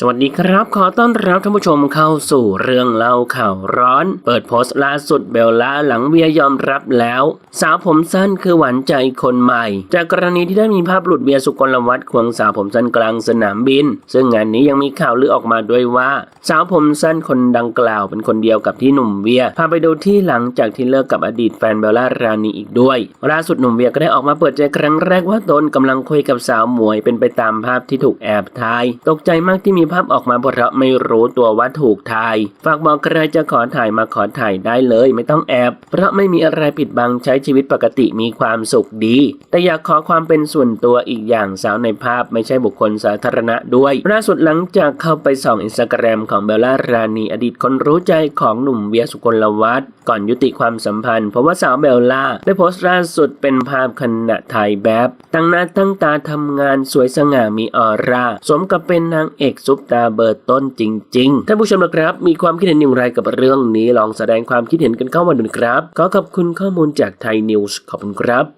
สวัสดีครับ ขอต้อนรับท่านผู้ชมเข้าสู่เรื่องเล่าข่าวร้อน เปิดโพสต์ล่าสุดเบลล่าหลังเวียยอมรับแล้ว สาวผมสั้นคือหวานใจคนใหม่ จากกรณีที่ได้มีภาพหลุดเวียสุกลวัฒน์ควงสาวผมสั้นกลางสนามบิน ซึ่งงานนี้ยังมีข่าวลือออกมาด้วยว่า สาวผมสั้นคนดังกล่าวเป็นคนเดียวกับที่หนุ่มเวียพาไปดูที่หลังจากที่เลิกกับอดีตแฟนเบลล่ารานีอีกด้วยล่าสุดหนุ่มเวียก็ได้ออกมาเปิดใจครั้งแรกว่าตนกำลังคุยกับสาวหมวยเป็นไปตามภาพที่ถูกแอบถ่าย ตกใจมากที่มีภาพออกมาเพราะไม่รู้ตัวว่าถูกถ่าย ฝากบอกใครจะขอถ่ายมาขอถ่ายได้เลยไม่ต้องแอบ เพราะไม่มีอะไรปิดบังใช้ชีวิตปกติมีความสุขดี แต่อยากขอความเป็นส่วนตัวอีกอย่างสาวในภาพไม่ใช่บุคคลสาธารณะด้วยล่าสุดหลังจากเข้าไปส่องอินสตาแกรมของเบลล่ารานีอดีตคนรู้ใจของหนุ่มเวียสุกลวัฒน์ก่อนยุติความสัมพันธ์ เพราะว่าสาวเบลล่าได้โพสต์ล่าสุดเป็นภาพขณะถ่ายแบบตั้งหน้าตั้งตาทำงานสวยสง่ามีออร่าสมกับเป็นนางเอกซุปตาเบอร์ต้นจริง ๆ ท่านผู้ชมนะครับ มีความคิดเห็นอย่างไรกับเรื่องนี้ลองแสดงความคิดเห็นกันเข้ามาดูนะครับ ขอขอบคุณข้อมูลจากไทยนิวส์ขอบคุณครับ